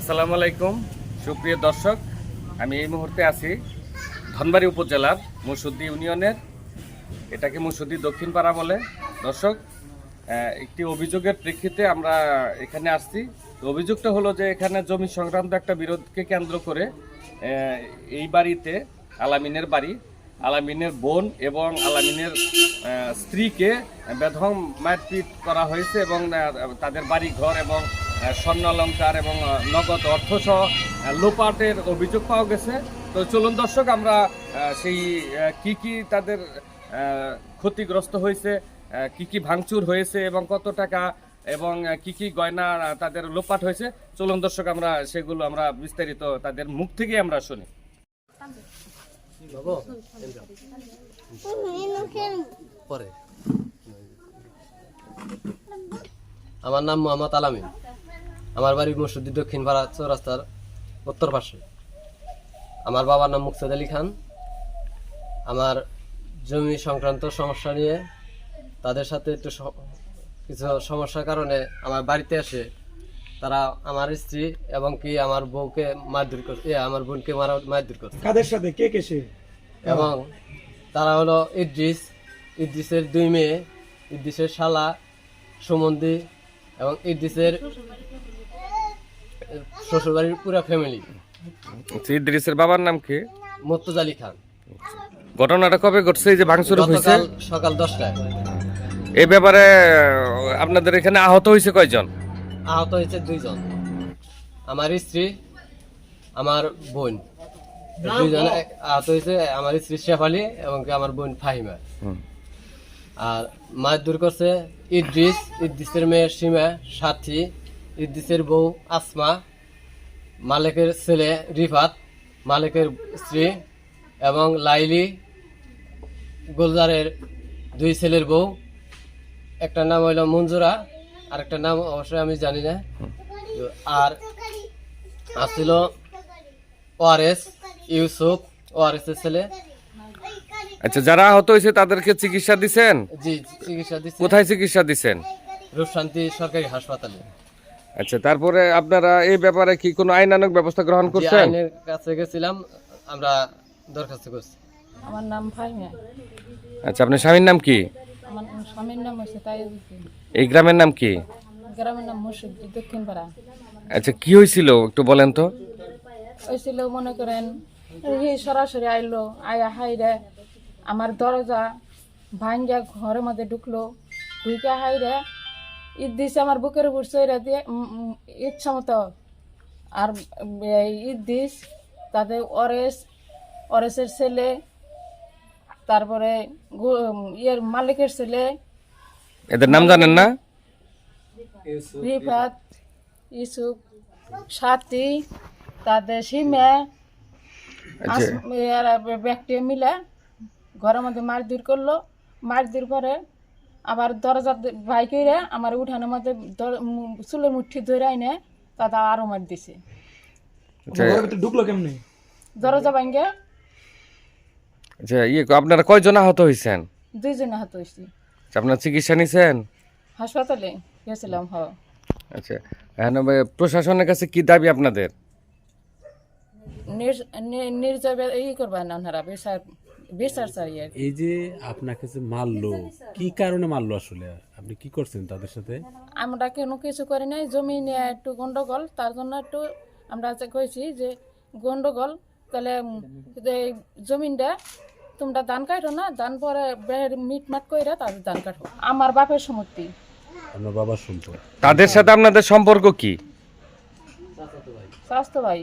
আসসালামু আলাইকুম। সুপ্রিয় দর্শক, আমি এই মুহূর্তে আছি ধনবাড়ি উপজেলার মুসুদ্দি ইউনিয়নের, এটাকে মুসুদ্দি দক্ষিণ পাড়া বলে। দর্শক একটি অভিযোগের প্রেক্ষিতে আমরা এখানে আসছি। অভিযোগটা হলো যে এখানে জমি সংক্রান্ত একটা বিরোধকে কেন্দ্র করে এই বাড়িতে আলামিনের বাড়ি, আলামিনের বোন এবং আলামিনের স্ত্রীকে বেধম মারপিট করা হয়েছে এবং তাদের বাড়ি ঘর এবং আহ, স্বর্ণ অলঙ্কার এবং নগদ অর্থসহ লোপাটের অভিযোগ পাওয়া গেছে। তো চলুন দর্শক আমরা সেই কি কি তাদের ক্ষতিগ্রস্ত হয়েছে কি কি ভাঙচুর হয়েছে এবং কত টাকা এবং কি কি গয়না তাদের লোপাট হয়েছে। চলুন দর্শক আমরা সেগুলো আমরা বিস্তারিত তাদের মুখ থেকে আমরা শুনি। আমার নাম মোহাম্মদ আলামিন আমার বাড়ি মসজিদ দক্ষিণ পাড়া চৌরাস্তার উত্তর পাশে। আমার বাবার নাম মুকসেদ আলী খান। আমার জমি সংক্রান্ত সমস্যা নিয়ে তাদের সাথে একটু কিছু সমস্যার কারণে আমার বাড়িতে এসে তারা আমার স্ত্রী এবং কি আমার বউকে মারধর করছে এ, আমার বোনকে মারা মারধর করছে। কাদের সাথে? কে কে সে? এবং তারা হলো ইদ্রিস। ইদ্রিসের দুই মেয়ে ইদ্রিসের শালা সুমন্দি এবং ইদ্রিসের শ্বশুরবাড়ির পুরো ফ্যামিলি আচ্ছা, ইদ্রিসের বাবার নাম কি? মর্তুজ আলী খান। ঘটনাটা কবে ঘটছে? এই যে ভাঙচুর হয়েছে? সকাল দশটায়। এই ব্যাপারে আপনাদের এখানে আহত হয়েছে কয়জন? আহত হয়েছে দুইজন। আমার স্ত্রী আমার বোন। দুইজন আহত হয়েছে আমার স্ত্রী শেফালি এবং আমার বোন ফাহিমা। আর মাছ দূর করছে ইদ্রিস। ইদ্রিসের মেয়ে সীমা সাথী। ইদ্রিসের বউ আসমা মালিকের ছেলে রিফাত মালিকের স্ত্রী এবং লাইলি গুলজারের দুই ছেলের বউ। একটা নাম হইল মঞ্জুরা আর একটা নাম অবশ্যই আমি জানি না। আর আসছিল ওয়ারেস ইউসুফ ওয়ারেস এর ছেলে। আচ্ছা যারা আহত হয়েছে তাদেরকে চিকিৎসা দিছেন? জি চিকিৎসা দিচ্ছে কোথায় চিকিৎসা দিছেন? রূপশান্তি সরকারি হাসপাতালে। আচ্ছা তারপরে আপনারা এই ব্যাপারে কি কোনো আইনানক ব্যবস্থা গ্রহণ করছেন? আইনের কাছে গেছিলাম আমরা দরখাস্ত করছি। আমার নাম ফাইমা আচ্ছা আপনার স্বামীর নাম কি? আমার স্বামীর নাম হচ্ছে তাইজুদ্দিন এই গ্রামের নাম কি? গ্রামের নাম মুর্শিদ দক্ষিণ পাড়া আচ্ছা কি হয়েছিল একটু বলেন তো। ওই ছিল মনে করেন এই সরাসরি আইলো আয়া হাইরে আমার দরজা ভাঙ্গা ঘরের মধ্যে ঢুকলো ঢুকে হাইরে ঈদ দিছে আমার বুকের উপর চৈরা দিয়ে ইচ্ছা মতো। আর এই ঈদ দিস তাদের অরেস অরেসের ছেলে তারপরে ইয়ের মালিকের ছেলে। এদের নাম জানেন না? রিফাত ইসুফ সাথী তাদের সিমে আচ্ছা। ব্যক্তি মিলে ঘরের মধ্যে মাছ মারধর করল। মাছ মারধর করে আবার দরজা ভাই করে আমার উঠানের মধ্যে দর- চুলের মুঠি ধরে আইনে তাতে আরও মার দিছে। আচ্ছা ঢুকলো কেমনে? দরজা ভাঙ্গে। আচ্ছা ইয়ে আপনারা কয়জন আহত হয়েছেন দুইজনে হাত হয়েছি আচ্ছা, আপনার চিকিৎসা নিছেন? হাসপাতালে গেছিলাম হ। আচ্ছা এখন প্রশাসনের কাছে কি দাবি আপনাদের? নির্জয় ই করবা না ওনারা বিচার বিচার চাই আর কি। এই যে আপনাকে যে মারলো কি কারণে মারলো আসলে? আপনি কি করছেন তাদের সাথে? আমরা কোনো কিছু করি নাই? জমি নিয়ে একটু গন্ডগোল তার জন্য একটু আমরা যে কইছি যে গন্ডগোল তাহলে উম, যে এই জমিনটা তোমরা দান কাটো না দান পরে বের মিটমাট কইরা তাদের দান কাটো। আমার বাপের সম্পত্তি। আপনার বাবার সম্পদ। তাদের সাথে আপনাদের সম্পর্ক কি? স্বাস্থ্য ভাই।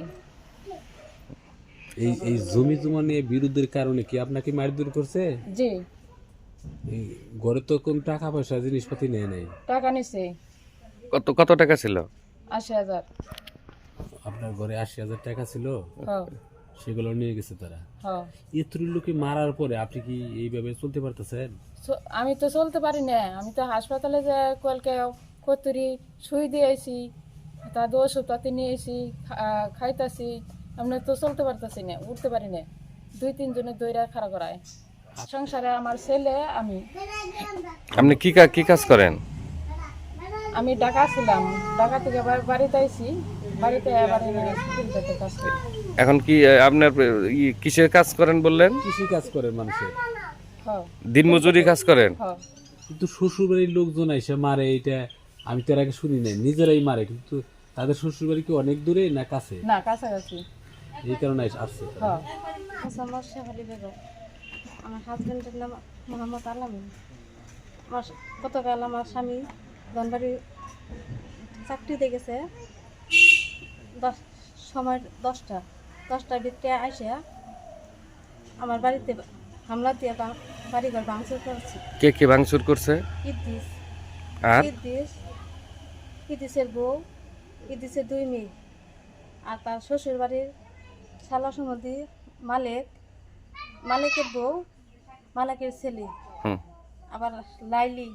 এই এই জমি জমা নিয়ে বিরোধের কারণে কি আপনাকে মারধর করছে? জি। এই ঘরে তো কোন টাকা পয়সা জিনিসপাতি নেয় নাই। টাকা নিছে। কত কত টাকা ছিল? আশি হাজার। আপনার ঘরে আশি হাজার টাকা ছিল? সেগুলো নিয়ে গেছে তারা? হ এত লোকে মারার পরে আপনি কি এইভাবে চলতে পারতেছেন? আমি তো চলতে পারি না। আমি তো হাসপাতালে যে কলকে কতুরি সুই দিয়েছি তাদের ওষুধ পাতি নিয়েছি খাইতাছি। আমি তো চলতে পারতাছি না উঠতে পারি না। দুই তিনজনের দইরা খাড়া করায়। সংসারে আমার ছেলে আমি। আপনি কি কি কাজ করেন? আমি ঢাকা ছিলাম। ঢাকা থেকে বাড়িতে আইছি। বাড়িতে এবার কাজ করি। এখন কি আপনার কিসের কাজ করেন বললেন? কৃষি কাজ করেন মানুষের। হ্যাঁ। দিনমজুরি কাজ করেন? হ্যাঁ। কিন্তু শ্বশুর বাড়ির লোকজন এসে মারে এটা আমি তো এর আগে শুনি নাই নিজেরাই মারে কিন্তু তাদের শ্বশুর বাড়ি কি অনেক দূরে না কাছে? না কাছাকাছি। এই কারণে আসছে। হ্যাঁ। শেফালি বেগম। আমার হাজব্যান্ডের নাম মোহাম্মদ আলামিন। আমার গতকাল আমার স্বামী ধনবাড়ি চাকরিতে গেছে। দশ সময় দশটা দশটার ভিতরে আইসে আমার বাড়িতে হামলা দিয়ে বা- বাড়িঘর ভাঙচুর করেছে। কে কে ভাঙচুর করছে? ইদ্দিস আর? ইদ্দিস ইদ্দিসের বউ ইদ্দিসের দুই মেয়ে। আর তার শ্বশুর বাড়ির শালা সম্বন্ধী মালিক মালিকের বউ মালিকের ছেলে আবার লাইলি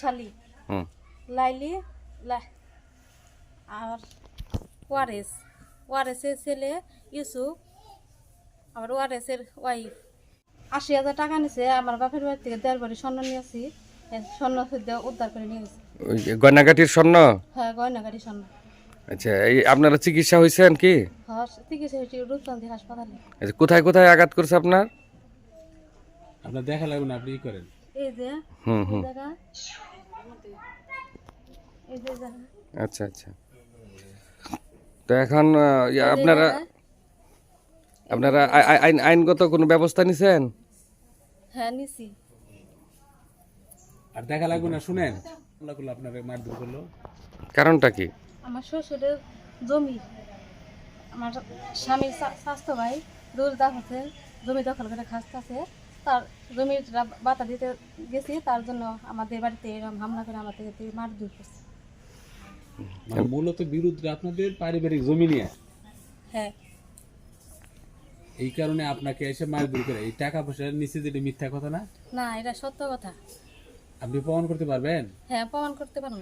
শালি। লাইলি আর ওয়ারেস ওয়ারেসের ছেলে ইউসুফ আবার ওয়ারেসের ওয়াইফ। আশি হাজার টাকা নিছে আমার বাপের বাড়ি থেকে দেড় বাড়ি স্বর্ণ নিয়েছি স্বর্ণ উদ্ধার করে নিয়েছি গয়নাগাটির স্বর্ণ? হ্যাঁ গয়না গাড়ি স্বর্ণ। আচ্ছা এই আপনারা চিকিৎসা হয়েছেন কি? হ্যাঁ আচ্ছা, কোথায় কোথায় আঘাত করছে আপনার? আপনার দেখা লাগবে না আপনি ই করেন। এই যে হুম হুম। জায়গা। এই যে জায়গা। আচ্ছা আচ্ছা। তো এখন আপনারা আপনারা আই- আই- আইন আইনগত কোনো ব্যবস্থা নিছেন? হ্যাঁ নিছি। আর দেখা লাগবে না শুনেন। আপনার মারধর করল। কারণটা কি? আমার শ্বশুরের জমি আমার স্বামীর স্বাস্থ্য ভাই দূর দাম হচ্ছে জমি দখল করে খাসতেছে। তার জমির বাতা দিতে গেছি তার জন্য আমাদের বাড়িতে এরকম হামলা করে আমাদের মার দূর করছে। মানে মূলত বিরুদ্ধে আপনাদের পারিবারিক জমি নিয়ে? হ্যাঁ। এই কারণে আপনাকে এসে মারধর করে। এই টাকা পয়সা নিচে যেটা মিথ্যা কথা না? না এটা সত্য কথা। আপনি প্রমাণ করতে পারবেন? হ্যাঁ প্রমাণ করতে পারব।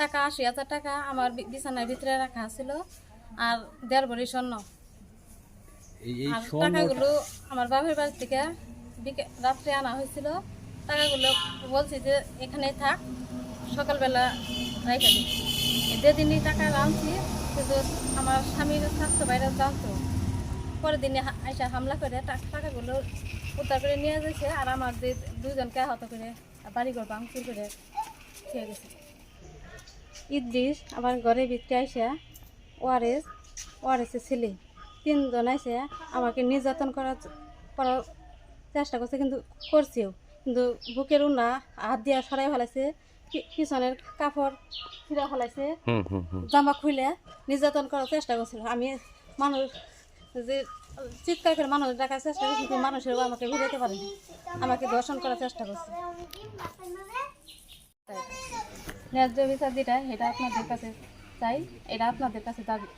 টাকা আশি হাজার টাকা আমার বিছানার ভিতরে রাখা ছিল আর দেড় ভরি স্বর্ণ। আর টাকাগুলো আমার বাপের বাড়ি থেকে রাত্রে আনা হয়েছিল। টাকাগুলো বলছি যে এখানেই থাক সকালবেলা রাইখা দিই যেদিনই টাকা আনছি কিন্তু আমার স্বামীর স্বাস্থ্য বাইরে জানতো। পরের দিনে আইসা হামলা করে টাকাগুলো উদ্ধার করে নিয়ে যাচ্ছে আর আমার যে দুজনকে আহত করে বাড়িঘর ভাঙচুর করে খেয়ে গেছে। ইদ্রিস আমার ঘরের ভিতরে আইসা ওয়ারেস ওয়ারেসের ছেলে। তিনজন আইসে আমাকে নির্যাতন করার করার চেষ্টা করছে কিন্তু করছেও। কিন্তু বুকের উন্না হাত দিয়া সরাই ফেলাইছে কি- পিছনের কাপড় ফিরা ফেলাইছে। জামা খুলে নির্যাতন করার চেষ্টা করছিল। আমি মানুষ যে চিৎকার করে মানুষ ডাকার চেষ্টা করছি কিন্তু মানুষের আমাকে ঘুরাতে পারেনি। আমাকে দর্শন করার চেষ্টা করছে। ন্যায্য বিচার যেটা এটা আপনাদের কাছে চাই এটা আপনাদের কাছে দাবি।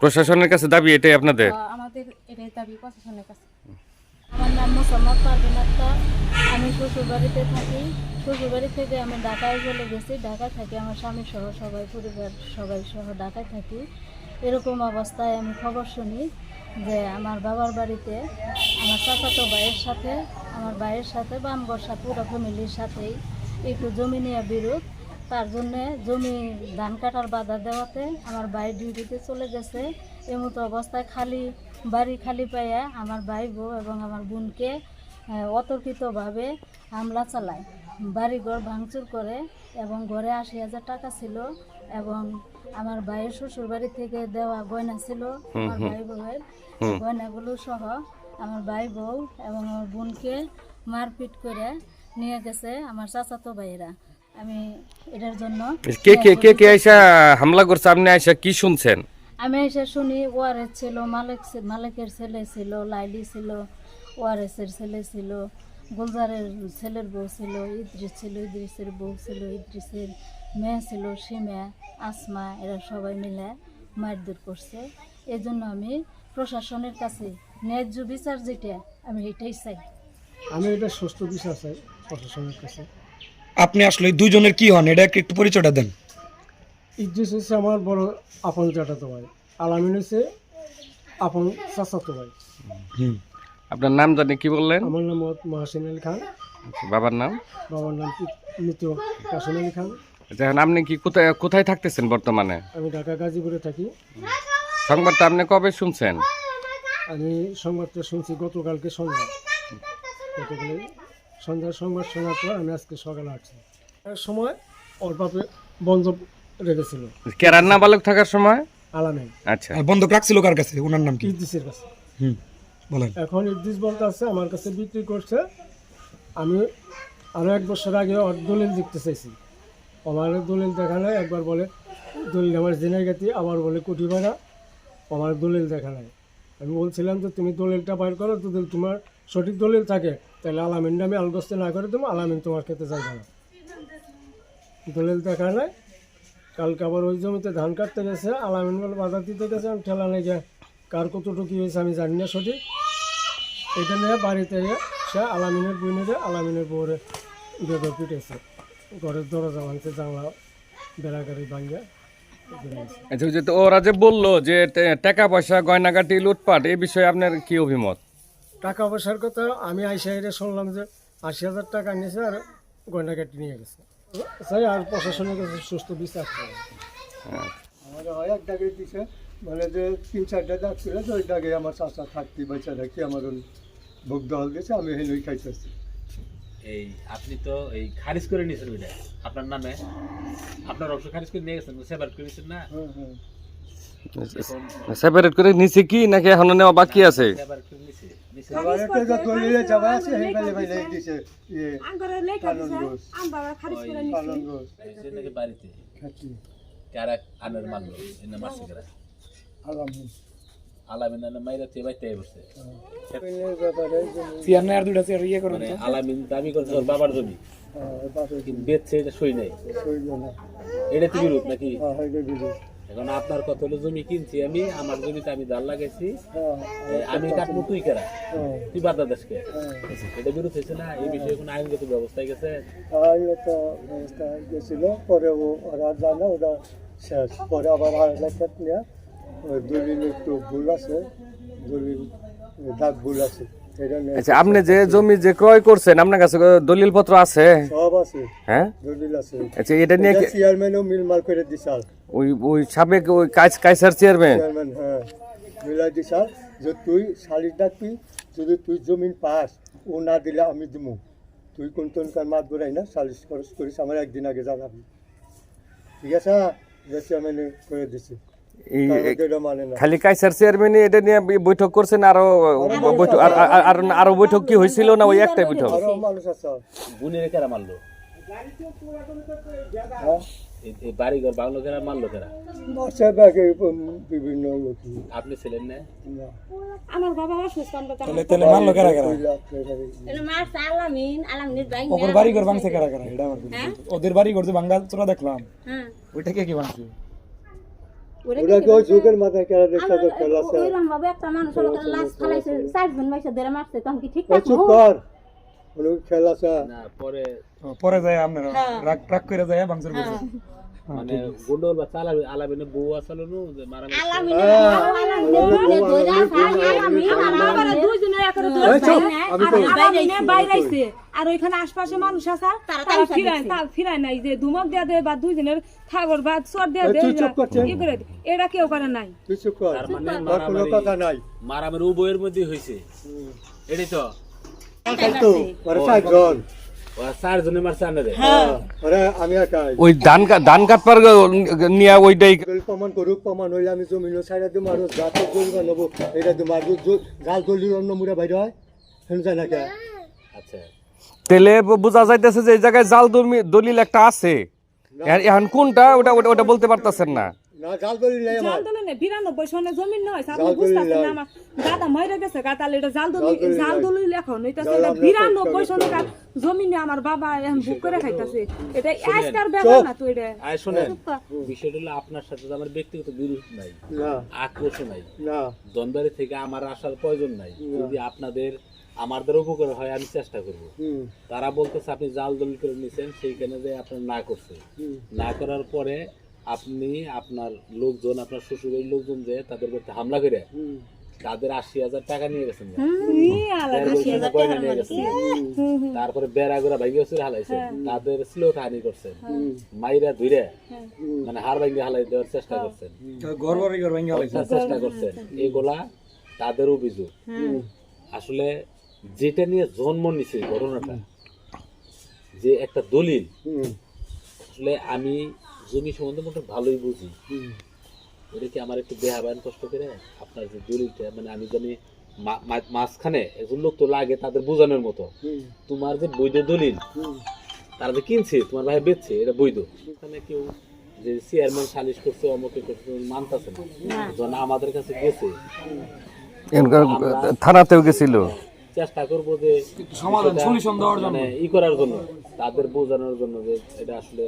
প্রশাসনের কাছে দাবি এটাই আপনাদের? আমাদের এটাই দাবি প্রশাসনের কাছে। আমার নাম মোসাম্মদ পারভিন আক্তার। আমি শ্বশুরবাড়িতে থাকি। শ্বশুরবাড়ি থেকে আমি ঢাকায় চলে গেছি। ঢাকায় থাকি আমার স্বামী সহ সবাই পরিবার সবাই সহ ঢাকায় থাকি। এরকম অবস্থায় আমি খবর শুনি যে আমার বাবার বাড়িতে আমার চাচাতো ভাইয়ের সাথে আমার ভাইয়ের সাথে বা আমার সাথে পুরো ফ্যামিলির সাথেই একটু জমি নিয়ে বিরোধ। তার জন্যে জমি ধান কাটার বাধা দেওয়াতে আমার ভাই ডিউটিতে চলে গেছে। এমতো অবস্থায় খালি বাড়ি খালি পাইয়া আমার ভাই বউ এবং আমার বোনকে অতর্কিতভাবে হামলা চালায়। বাড়িঘর ভাঙচুর করে এবং ঘরে আশি হাজার টাকা ছিল এবং আমার ভাইয়ের শ্বশুর বাড়ি থেকে দেওয়া গয়না ছিল আমার ভাই বউয়ের। গয়নাগুলো সহ আমার ভাই বউ এবং আমার বোনকে মারপিট করে নিয়ে গেছে আমার চাচাতো ভাইয়েরা। আমি এটার জন্য কে কে কে কে আইসা হামলা করছে? আপনি আইসা কি শুনছেন? আমি এসে শুনি ওয়ারেস ছিল মালিক মালিকের ছেলে ছিল লাইলি ছিল ওয়ারেসের ছেলে ছিল গুলজারের ছেলের বউ ছিল ইদ্রিস ছিল ইদ্রিসের বউ ছিল ইদ্রিসের মেয়ে ছিল সীমা আসমা এরা সবাই মিলে মারধর করছে। এই জন্য আমি প্রশাসনের কাছে ন্যায্য বিচার যেটা আমি এটাই চাই। আমি এটা সুস্থ বিচার চাই প্রশাসনের কাছে। আপনি আসলে দুইজনের কি হন? এটা একটু পরিচয়টা দেন। ইদ্রিস হচ্ছে আমার বড় আপন চাটাতো ভাই। আলামিন হচ্ছে আপন চাচাতো ভাই। আপনার নাম জানি কি বললেন? আমার নাম মহাসিন আলী খান। বাবার নাম? বাবার নাম কি- মৃত কাসিম আলী খান। আচ্ছা এখন আপনি কি কোথায় কোথায় থাকতেছেন বর্তমানে? আমি ঢাকা গাজীপুরে থাকি। সংবাদটা আপনি কবে শুনছেন? আমি সংবাদটা শুনছি গতকালকে সন্ধ্যা। গতকালে সন্ধ্যার সংবাদ শোনার পর আমি আজকে সকালে আসছি। এক সময় ওর বাপে বন্ধ রেখেছিল। কেরার নাবালক থাকার সময়? আলামে আচ্ছা। আর বন্ধক রাখছিল কার কাছে? ওনার নাম কি? ইদ্দিসের কাছে। হুম বলেন। এখন ইদ্দিস বলতে আছে আমার কাছে বিক্রি করছে। আমি আরও এক বছর আগে ওর দলিল দেখতে চাইছি। আমার দলিল দেখালে একবার বলে দলিল আমার জেনে গেছি। আবার বলে কোটি ভাড়া আমার দলিল দেখা নাই আমি বলছিলাম যে তুমি দলিলটা বাইর করো যদি তোমার সঠিক দলিল থাকে তাহলে আলামিন নামে আলগস্তে না করে দেবো, আলামিন তোমার খেতে যাইবে না। দলিল দেখা নাই। কালকে আবার ওই জমিতে ধান কাটতে গেছে, আলামিন বলে বাজার দিতে গেছে, আমি ঠেলা নেই গিয়ে কার কতটুকু হয়েছে আমি জানি না সঠিক। এটা নিয়ে বাড়িতে সে আলামিনের বইনেরে আলামিনের বউরে বেদর পিটেছে ঘরের দরজা ভাঙছে, জানলা, বেড়াগাড়ি ভাঙে। আচ্ছা যে ওরা যে বলল যে টাকা পয়সা, গয়নাগাটি, লুটপাট এই বিষয়ে আপনার কি অভিমত? টাকা পয়সার কথা আমি আইসা এরে শুনলাম যে আশি হাজার টাকা নিয়েছে আর গয়না কেটে নিয়ে গেছে। তাই আর প্রশাসনের কাছে সুস্থ বিচার করে আমার হয় এক দাগে দিছে মানে যে তিন চারটা দাগ ছিল তো ওই দাগে আমার চাষা থাকতে বাচ্চা রাখি আমার ভোগ দল দিয়েছে আমি হেনই খাইতেছি। এই আপনি তো এই খারিজ করে নিয়েছেন ওইটা। আপনার নামে। আপনার অংশ খারিজ করে নিয়ে গেছেন সেবার করে নিয়েছেন না? হ্যাঁ হ্যাঁ। সেপারেট করে নিছে কি নাকি এখনও নেওয়া বাকি আছে? সেবার করে নিয়েছে। বাড়িতে কারা আনের এনে মারছে কারা আলামিন আলামিন আনে মাইরা তে? বাইতে বসে আর ইয়ে আলামিন দাবি করছে ওর বাবার জমি বেচছে এটা সই নাই। এটা তো বিরোধ নাকি? হ্যাঁ দিদি এখন আপনার কত হলো জমি কিনছি আমি আমার জমিতে আমি দাল লাগাইছি। আমি কাটবো তুই কেরা? তুই বাধা দেশকে। এটা বিরোধ হয়েছে না এই বিষয়ে কোনো আইনগত ব্যবস্থায় গেছে? তাহলে তো ব্যবস্থা গেছিল পরে ও ওরা জানে ওরা শেষ। পরে আবার আর এলাকাত নিয়ে। দলিল একটু ভুল আছে দলিল দাগ ভুল আছে। আচ্ছা আপনি যে জমি যে ক্রয় করছেন আপনার কাছে দলিল পত্র আছে? সব আছে। হ্যাঁ? দলিল আছে। আচ্ছা এটা নিয়ে চেয়ারম্যানও মিলমাল করে দিছাল ওই ওই সাবেক ওই কাজ কাইসার চেয়ারম্যান চেয়ারম্যান হ্যাঁ। মিলাই দিছাল যে তুই শালির ডাকবি যদি তুই জমিন পাস ও না দিলে আমি দিমু। তুই কোন কোন কার মাত বেড়াই না সালিশ খরচ করিস আমার একদিন আগে জানাবি। ঠিক আছে? চেয়ারম্যান করে দিছে। এই তার মানে খালি কাইসার চেয়ারম্যানই এটা নিয়ে বৈঠক করছেন আরও বৈঠক আর- আর- আর আরও বৈঠক কি হয়েছিল না ওই একটাই বৈঠক? আরও মানুষ আছে। বুনের কেরা মারলো। এই- এই বাড়িঘর বাংলো কেরা মারলো কেরা বিভিন্ন আপনি ছিলেন না? না। আমার বাবা অসুস্থ আমরা তাহলে তাহলে মারলো কারা কারা? ওই লাখ আলামিন আলামিনের ভাই ওর বাড়ি ভাঙছে কারা কারা? এটা আমার ওদের বাড়ি ঘর যে ভাঙ্গা চোরা দেখলাম। হ্যাঁ। ওইটা কি ভাঙছে? ওরা কেউ যুগের মাথায় কেরা দেখতে তো খেলা আছে ভাবে একটা মানুষ আমাকে লাশ ফালাইছে চারজন মাইসে ধরে মারছে তখন কি ঠিক চুপ কর। ওগুলো খেলা না পরে পরে যায় আমরা রাগ রাগ করে যায় ভাঙচুর করছে মানে গুন্ডল বা চালা আলামিনের বউ আসলো নু যে মারা আর ওইখানে আশপাশে মানুষ আছে তারা ফিরায় তার ফিরায় নাই যে ধুমক দেয়া দেয় বা দুইজনের থাগর বা চর দেয়া দেয় করে এটা কেউ করে নাই তুই চুপ কর তার মানে তোর কথা নাই মারামারি উভয়ের মধ্যে হয়েছে এটাই তো তো ওরা চারজন ও চারজনে রে আমি ওই ধান ধান কাটবার নিয়ে ওইটাই দলিল প্রমাণ করুক প্রমাণ হইলে আমি জমিন সাইডা দিম আর গাছ দলিল নেব। এটা দিম আর গাছ দলিল অন্য মুড়ে বাইরে হয়। হেন যায় না কে? আচ্ছা। তেলে বোঝা যাইতেছে যে এই জায়গায় জাল দলিল একটা আছে। এখন কোনটা? ওটা ওটা ওটা বলতে পারতেছেন না। না গাছ দলিল নাই জাল দলে নেই বিরানব্বই সনে জমিন নয় আপনি জাল দলিল বুঝতেছেন নাই। না আমার দাদা মরে গেছে গাতাল এটা জাল জাল দলিল দলিল জাল দলিল লেখন নইতাছে এটা আমরা বিরানব্বই চেষ্টা সনে করি। জমিনে আমার বাবা এখন বুক করে খাইতাছে। এটা আজকার ব্যাপার না তো এটা। আয় শোনেন। বিষয়টা হলো আপনার সাথে আমার ব্যক্তিগত বিরোধ নাই না। আক্রোশ নাই। না। থেকে আমার আসার প্রয়োজন নাই। যদি আপনাদের আমাদের উপকার হয় আমি চেষ্টা করব। তারা বলতেছে আপনি জাল দলিল করে নিছেন সেইখানে যে আপনার না করছে। না করার পরে আপনি আপনার লোকজন আপনার শ্বশুরের লোকজন যে তাদের প্রতি হামলা করে তাদের আশি হাজার টাকা নিয়ে গেছেন তারপরে বেড়া গোড়া ভাইগে ওসির হালাইছে। তাদের স্লো হানি করছেন। মাইরা ধুইরে মানে হার ভাঙ্গি হালাই দেওয়ার চেষ্টা করছেন। ঘর বাড়ি ঘর ভাঙা হত্যার চেষ্টা করছেন। এগুলা তাদের অভিযোগ। আসলে যেটা নিয়ে জন্ম নিছে ঘটনাটা যে একটা দলিল আসলে আমি জমি সম্বন্ধে মোটামুটি ভালোই বুঝি। এটা কি আমার একটু দেহাবায়ন কষ্ট করে? আপনার যে দলিলটা মানে আমি জানি মাঝখানে একজন লোক তো লাগে তাদের বোঝানোর মতো। তোমার যে বৈধ দলিল তারা যে কিনছে তোমার ভাই বেচছে এটা বৈধ। এখানে কেউ যে চেয়ারম্যান সালিশ করছে অমকে করছে মানতেছে না। যখন আমাদের কাছে গেছে থানাতেও গেছিল। চেষ্টা করব যে সমাধান সলিউশন দেওয়ার জন্য। মানে ই করার জন্য তাদের বোঝানোর জন্য যে এটা আসলে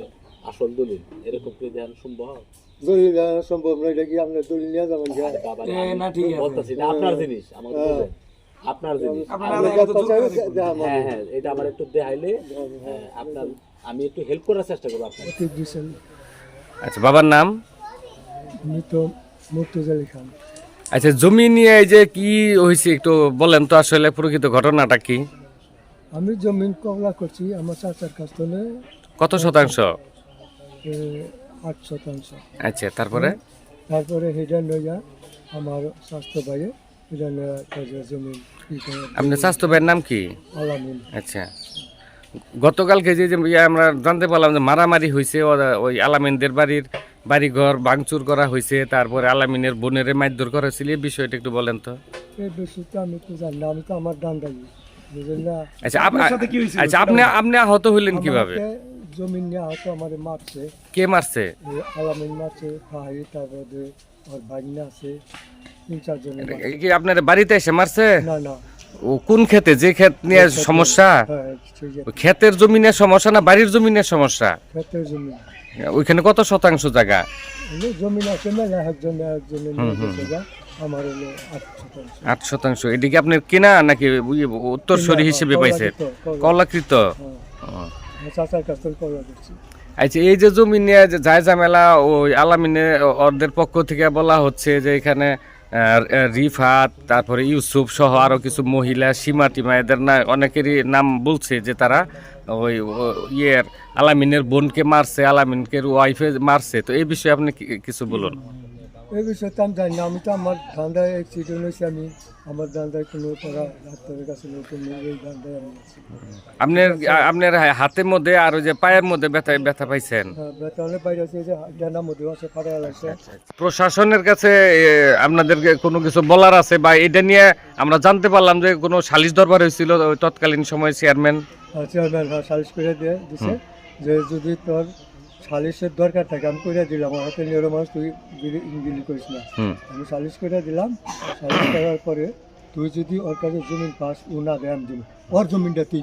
আসল দলিল এরকম কি ধ্যান সম্ভব? দলিল আনা সম্ভব নয় এটা কি আপনার দলিল নিয়ে যাবেন না, ঠিক আছে। বলতেছি এটা আপনার জিনিস আমাকে বলেন আপনার জিনিস। আপনার আমরা আলাদা যা তো পাচার যোগাযোগ দেওয়া হ্যাঁ হ্যাঁ এটা আমার একটু দেখাইলে হ্যাঁ, আপনার আমি একটু হেল্প করার চেষ্টা করব আপনার আচ্ছা বাবার নাম? মৃত মুর্তুজ আলী খান। আচ্ছা জমি নিয়ে এই যে কি হয়েছে একটু বলেন তো আসলে প্রকৃত ঘটনাটা কি? আমি জমিন কবলা করছি আমার চাচার কাছ থেকে। কত শতাংশ? আট শতাংশ। আচ্ছা তারপরে? তারপরে নইয়া আমার স্বাস্থ্য বাইরে ই করে আপনার স্বাস্থ্য ভাইয়ের নাম কি? আলামিন। আচ্ছা। গতকালকে যে আমরা জানতে পারলাম যে মারামারি হয়েছে ওই আলামিনদের বাড়ির বাড়িঘর ভাঙচুর করা হয়েছে তারপরে আলামিনের বোনের মারধর করা হয়েছিল এই বিষয়টা একটু বলেন তো। এই আমি তো জানি আমি তো আমার ডান আচ্ছা? আচ্ছা আপনি আপনি আহত হইলেন কীভাবে? জমিন নিয়ে হয়তো আমার মারছে। কে মারছে? এই আলামিন মারছে তারপরে ভাগনা আছে তিন। কি আপনার বাড়িতে এসে মারছে? না না। ও কোন ক্ষেতে? যে ক্ষেত নিয়ে সমস্যা? হ্যাঁ সেই যে ওই ক্ষেতের জমিনের সমস্যা না বাড়ির জমিনের সমস্যা? ক্ষেতের জমি। ওইখানে কত শতাংশ জায়গা? হলো জমিন আছে মেলা একজন একজনের নিয়ে গেছে গা। আমার হলো আট শতাংশ। আট শতাংশ। এদিকে আপনার কেনা নাকি ওই উত্তরসরি হিসেবে পাইছে? কলাকৃত, কলাকৃত। হ্যাঁ। ও। আচ্ছা এই যে জমি নিয়ে যায় ঝামেলা ওই আলামিনে ওদের পক্ষ থেকে বলা হচ্ছে যে এখানে রিফাত, তারপরে ইউসুফ সহ আরও কিছু মহিলা, সীমা টিমা, এদের না অনেকেরই নাম বলছে যে তারা ওই ইয়ের আলামিনের বোনকে মারছে, আলামিনকে ওয়াইফে মারছে। তো এই বিষয়ে আপনি কিছু বলুন। এই বিষয়ে তো আমি জানি না আমি তো আমার ধান্দায় অ্যাক্সিডেন্ট হয়েছে আমি আমার ধান্দায় কোনো তারা ডাক্তারের কাছে নতুন এই ধান্দায় আমি আছি আপনার আপনার হাতের মধ্যে আর ওই যে পায়ের মধ্যে ব্যথা ব্যথা পাইছেন? হ্যাঁ বেতনের বাইরে আছে যে ডানা মধ্যে আছে ফাটা লাগছে। প্রশাসনের কাছে আপনাদেরকে কোনো কিছু বলার আছে বা এটা নিয়ে আমরা জানতে পারলাম যে কোনো সালিশ দরবার হয়েছিল তৎকালীন সময় চেয়ারম্যান চেয়ারম্যান হ্যাঁ সালিশ করে দিয়ে দিছে। যে যদি তোর সালিশের দরকার থাকে আমি করে দিলাম আমার হাতে নিয়ে মানুষ তুই গিলি করিস না। আমি সালিশ করে দিলাম সালিশ করার পরে তুই যদি ওর কাছে জমিন পাস ও না দেয় আমি দিব ওর জমিনটা তুই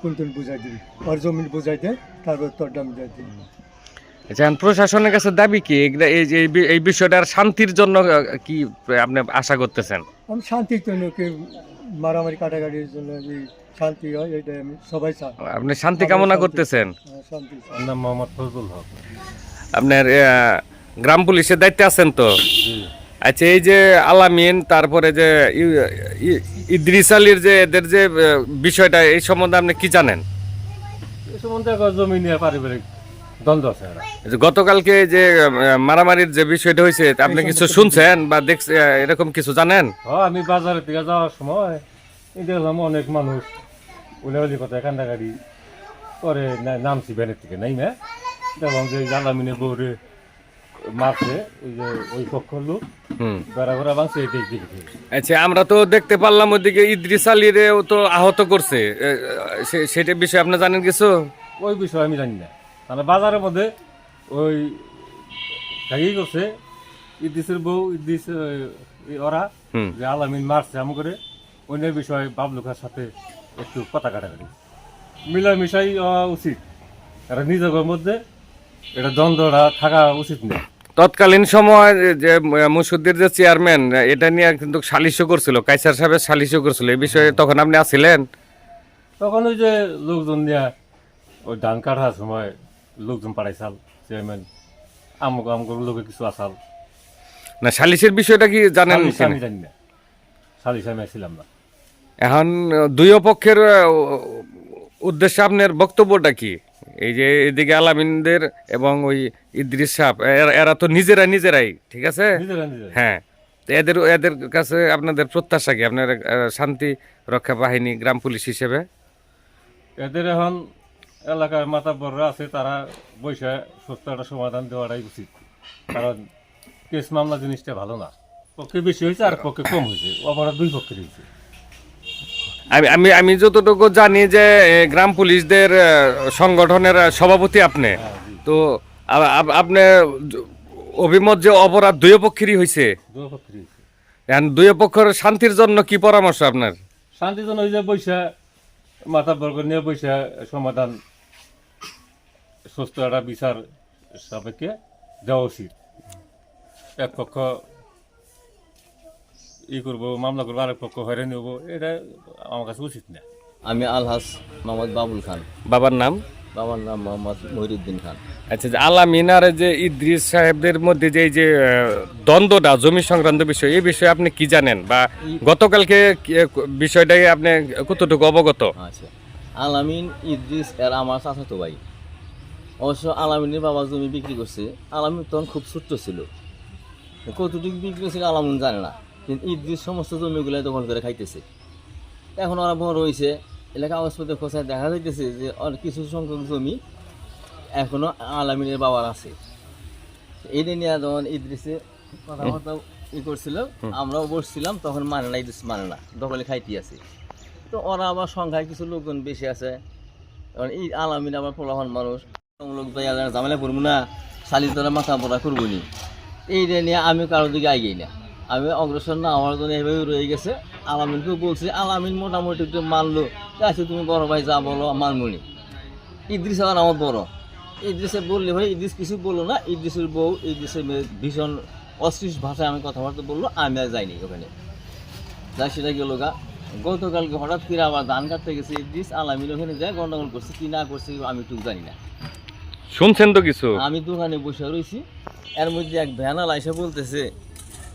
কোন কোন বুঝাই দিবি? ওর জমিন বুঝাই দে তারপর তোর দাম দিয়ে দিবি। আচ্ছা প্রশাসনের কাছে দাবি কি? এই যে এই বিষয়টার শান্তির জন্য কি আপনি আশা করতেছেন? আমি শান্তির জন্য কি মারামারি কাটাকাটির জন্য শান্তি হয় এইটাই আমি সবাই চাই। আপনি শান্তি কামনা করতেছেন? হ্যাঁ, শান্তি নাম মোহাম্মদ ফজলুল হক। আপনার গ্রাম পুলিশের দায়িত্বে আছেন তো? আচ্ছা এই যে আলামিন তারপরে যে ইদ্রিস আলীর যে এদের যে বিষয়টা এই সম্বন্ধে আপনি কি জানেন? এই সম্বন্ধে জমি নিয়ে পারিবারিক দ্বন্দ্ব আছে যে গতকালকে যে মারামারির যে বিষয়টা হয়েছে তা আপনি কিছু শুনছেন বা দেখছেন এরকম কিছু জানেন? ও আমি বাজারের দিকে যাওয়ার সময় দেখলাম অনেক মানুষ উলাউলি কথা কান্দাকাটি করে না- নামছি ভ্যানের থেকে নাই না দেখলাম যে জালামিনে বউরে মারছে ওই যে ওই পক্ষর লোক আচ্ছা আমরা তো দেখতে পারলাম ওইদিকে ইদ্রিস আলীরেও তো আহত করছে। এ, সে- সেটার বিষয়ে আপনি জানেন কিছু? ওই বিষয়ে আমি জানি না। মানে বাজারের মধ্যে ওই থাকি করছে ইদ্দিসের বউ ইদ্দিস আহ, ওরা যে আলামিন মারছে আম করে অন্যের বিষয়ে বাবলুকার সাথে একটু কথা কাটাকাটি। মিলামিশাই হওয়া উচিত। এটা নিজেদের মধ্যে এটা দ্বন্দ্বটা থাকা উচিত না। তৎকালীন সময় যে মুসুদ্দির যে চেয়ারম্যান এটা নিয়ে কিন্তু সালিশও করছিল কাইসার সাহেবের সালিশও করছিল। এই বিষয়ে তখন আপনি আছিলেন? তখন ওই যে লোকজন নিয়ে ওই ধান কাটার সময় লোকজন পাঠাইছাল চেয়ারম্যান। আমুক আমুক লোকে কিছু আসাল না সালিশের বিষয়টা কি জানেন আমি জানি না। সালিশ আমি ছিলাম না। এখন দুই পক্ষের উদ্দেশ্যে আপনার বক্তব্যটা কি? এই যে এদিকে আলামিনদের এবং ওই ইদ্রিস সাপ এরা- তো নিজেরাই নিজেরাই ঠিক আছে? নিজেরা নিজেরা হ্যাঁ। তো এদের এদের কাছে আপনাদের প্রত্যাশা কি? আপনার শান্তি রক্ষা বাহিনী গ্রাম পুলিশ হিসেবে? এদের এখন এলাকার মাতাব্বররা আছে তারা বৈশা সুস্থ একটা সমাধান দেওয়াটাই উচিত। কারণ কেস মামলা জিনিসটা ভালো না। পক্ষে বেশি হয়েছে আর পক্ষে কম হয়েছে। অপরাধ দুই পক্ষের হয়েছে। আমি আমি আমি যতটুকু জানি যে গ্রাম পুলিশদের সংগঠনের সভাপতি আপনি। তো আপনি অভিমত যে অপরাধ দুই পক্ষেরই হয়েছে দুই পক্ষের শান্তির জন্য কি পরামর্শ আপনার? শান্তির জন্য ওই যে বৈশা মাতাব্বর্গ নিয়ে বৈশা সমাধান সুস্থ একটা বিচার সাপেক্ষে দেওয়া উচিত। এক পক্ষ ই করব মামলা করব আরেক পক্ষ হয়রানি হব এটা আমার কাছে উচিত না। আমি আলহাস মোহাম্মদ বাবুল খান। বাবার নাম? বাবার নাম মোহাম্মদ মহিরুদ্দিন খান। আচ্ছা যে আলামিন আর যে ইদ্রিস সাহেবদের মধ্যে যে এই যে দ্বন্দ্বটা জমি সংক্রান্ত বিষয় এই বিষয়ে আপনি কি জানেন? বা গতকালকে কি- বিষয়টাই আপনি কতটুকু অবগত? আচ্ছা আলামিন ইদ্রিস এর আমার চাচাতো ভাই। অবশ্য আলামিনের বাবা জমি বিক্রি করছে আলামিন তখন খুব ছোট্ট ছিল। কতটুকু বিক্রি ছিল আলামিন জানে না। কিন্তু ইদ্রিস সমস্ত জমিগুলো দখল করে খাইতেছে। এখন ওরা বড় হয়েছে এলাকা কাগজপত্র খোঁচায় দেখা যাইতেছে যে কিছু সংখ্যক জমি এখনও আলামিনের বাবার আছে। এইটা নিয়ে যখন ইদ্রিসে কথাবার্তা ই করছিল আমরাও বসছিলাম তখন মানে না ইদ্রিস মানে না দখলে খাইতে আছে। তো ওরা আবার সংখ্যায় কিছু লোকজন বেশি আছে কারণ এই আলামিন আবার পোলাহন মানুষ লোক ঝামেলা করব না শালির দ্বারা মাথা পড়া করব নি। এইটা নিয়ে আমি কারোর দিকে আগেই না। আমি অগ্রসর না আমার জন্য এভাবে রয়ে গেছে। আলামিনকেও বলছি আলামিন মোটামুটি একটু মানলো। আচ্ছা তুমি বড় ভাই যা বলো মানমুনি ইদ্রিস আবার আমার বড়। ইদ্রিসে বললে ভাই ইদ্রিস কিছু বলল না। ইদ্রিসের বউ ইদ্রিসের মেয়ে ভীষণ অশ্লীল ভাষায় আমি কথাবার্তা বলল আমি আর যাইনি ওখানে। যা সেটা গেল গা। গতকালকে হঠাৎ করে আবার ধান কাটতে গেছে ইদ্রিস। আলামিন ওখানে যায় গন্ডগোল করছে কি না করছে আমি একটু জানি না। শুনছেন তো কিছু? আমি দোকানে বসে রয়েছি এর মধ্যে এক ভ্যানাল এসে বলতেছে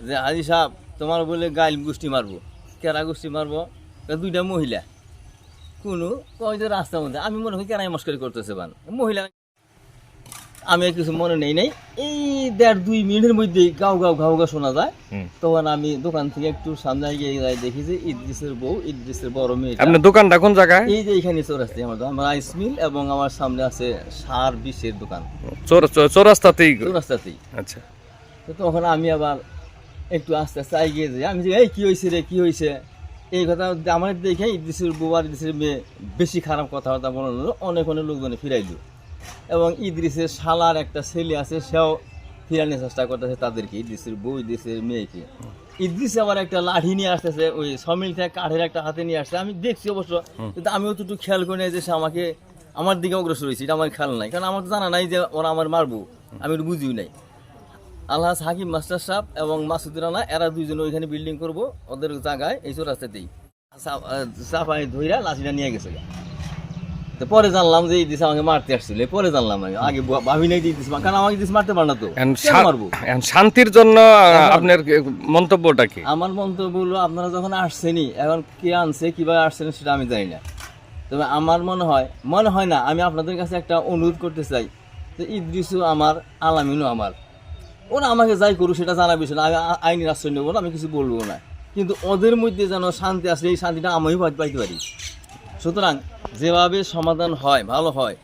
যে হাজি সাহেব তোমার বলে গাইল গোষ্ঠী মারবো কেরা গোষ্ঠী মারবো? দুইটা মহিলা। কোনো কয় যে রাস্তার মধ্যে আমি মনে করি কেরাই মস্করি করতেছে বান। মহিলা আমি কিছু মনে নেই নাই। এই দেড় দুই মিনিটের মধ্যে গাও গাও গাও গাও শোনা যায়। তখন আমি দোকান থেকে একটু সামনে এগিয়ে যাই দেখি যে ইদ্রিসের বউ ইদ্রিসের বড় মেয়ে আপনার দোকানটা কোন জায়গায়? এই যে এখানে চৌরাস্তায় আমার দোকান। আমার রাইস মিল এবং আমার সামনে আছে সার বিষের দোকান। চোর- চোর- চৌরাস্তাতেই চৌরাস্তাতেই। আচ্ছা। তো তখন আমি আবার একটু আস্তে আস্তে এগিয়ে যাই। আমি যে এই কী হয়েছে রে? কী হয়েছে এই কথা আমার দেখে ইদ্রিসের বউ আর ইদ্রিসের মেয়ে বেশি খারাপ কথাবার্তা বলানো অনেক অনেক লোকজনে ফিরাই দিল। এবং ইদ্রিসের শালার একটা ছেলে আছে সেও ফিরানোর চেষ্টা করতেছে তাদেরকে ইদ্রিসের বউ ইদ্রিসের মেয়েকে। ইদ্রিস আবার একটা লাঠি নিয়ে আসতেছে ওই সমিল থেকে কাঠের একটা হাতে নিয়ে আসছে। আমি দেখছি অবশ্য কিন্তু আমি অতটুকু খেয়াল করে যে সে আমাকে আমার দিকে অগ্রসর হয়েছে এটা আমার খেয়াল নাই। কারণ আমার তো জানা নাই যে ওরা আমার মারবো। আমি একটু বুঝিও নাই। আলহাজ হাকিম মাস্টার সাহেব এবং মাসুদ রানা এরা দুইজন ওইখানে বিল্ডিং করব ওদের জায়গায় এই রাস্তাতেই সাফাই ধইরা লাঠিটা নিয়ে গেছে তো পরে জানলাম যে এই দিস আমাকে মারতে আসছিল পরে জানলাম আমি। আগে ভাবি নাই যে এই দিস মা- কারণ আমাকে দিস মারতে পার না তো। মারবো? শান্তির জন্য আপনার মন্তব্যটা কি? আমার মন্তব্য হলো আপনারা যখন আসছেনই এখন কে আনছে কীভাবে আসছেন সেটা আমি জানি না। তবে আমার মনে হয় মনে হয় না আমি আপনাদের কাছে একটা অনুরোধ করতে চাই যে ইদ্রিসও আমার আলামিনও আমার। ওরা আমাকে যাই করুক সেটা জানা বিষয় না আমি আ- আইনের আশ্রয় নেব না আমি কিছু বলব না। কিন্তু ওদের মধ্যে যেন শান্তি আসলে এই শান্তিটা আমিও পাই- পাইতে পারি। সুতরাং যেভাবে সমাধান হয় ভালো হয়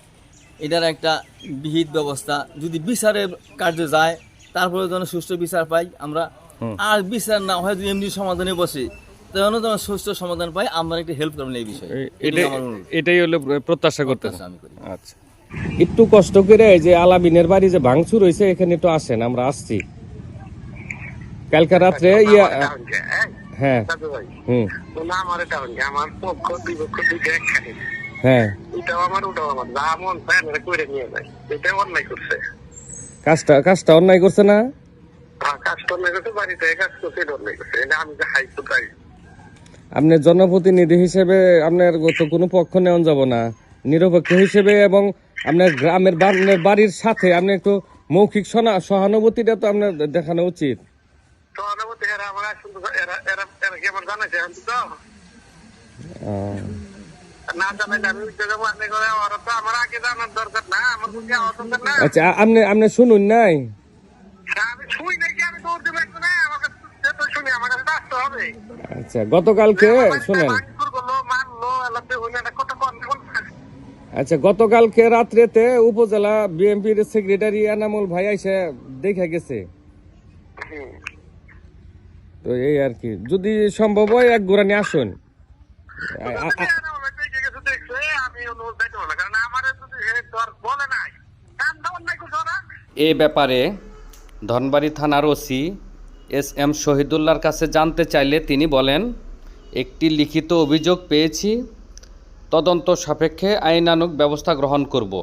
এটার একটা বিহিত ব্যবস্থা। যদি বিচারের কার্য যায় তারপরে যেন সুষ্ঠু বিচার পাই আমরা আর বিচার না হয় যদি এমনি সমাধানে বসে তখন যেন সুষ্ঠু সমাধান পাই আমরা একটা হেল্প করবেন এই বিষয়ে। এটাই হলো প্রত্যাশা করতে আমি করি। আচ্ছা। একটু কষ্ট করে এই যে আলামিনের বাড়ি যে ভাঙচুর হয়েছে এখানে একটু আসেন আমরা আসছি। কালকে রাত্রে ইয়া হ্যাঁ? হুম। হ্যাঁ। এটাও আমার ওটাও আমার। যা মন চায় আমরা করে নিয়ে যায়। এটা অন্যায় করছে। কাজটা কাজটা অন্যায় করছে না? আর কাজটা অন্যায় করছে বাড়িতে কাজ করছে এটা অন্যায় করছে। এটা আমি যে হাইকোর্ট গাড়ি আপনার জনপ্রতিনিধি হিসেবে আপনার তো কোনো পক্ষ নেওয়া যাব না। নিরপেক্ষ হিসেবে এবং আপনার গ্রামের আপনার বাড়ির সাথে আপনি একটু মৌখিক সহানুভূতিটা তো আপনার দেখানো উচিত। আচ্ছা আপনি আপনি শুনুন নাই? আমি শুই নাকি আমি দৌড় দেবো একটু না আমার কাছে তো শুনি আমার কাছে তো আসতে হবে আচ্ছা গতকালকে শুনেন ভাঙচুর করল মারলো এলাতে হইলে না কত কম আচ্ছা গতকালকে রাত্রেতে উপজেলা বিএনপির সেক্রেটারি এনামুল ভাই এসে দেখে গেছে। তো এই আর কি যদি সম্ভব হয় এক গোড়ানি আসুন। আ- আ- আ- আমি অনুরোধ যাইতে পারব না কারণ আমার যদি হে তোর বলে নাই কাম দাবার নাই কিছু না। এ ব্যাপারে ধনবাড়ি থানার ওসি এস এম শহীদুল্লাহর কাছে জানতে চাইলে তিনি বলেন একটি লিখিত অভিযোগ পেয়েছি তদন্ত সাপেক্ষে আইনানুগ ব্যবস্থা গ্রহণ করব।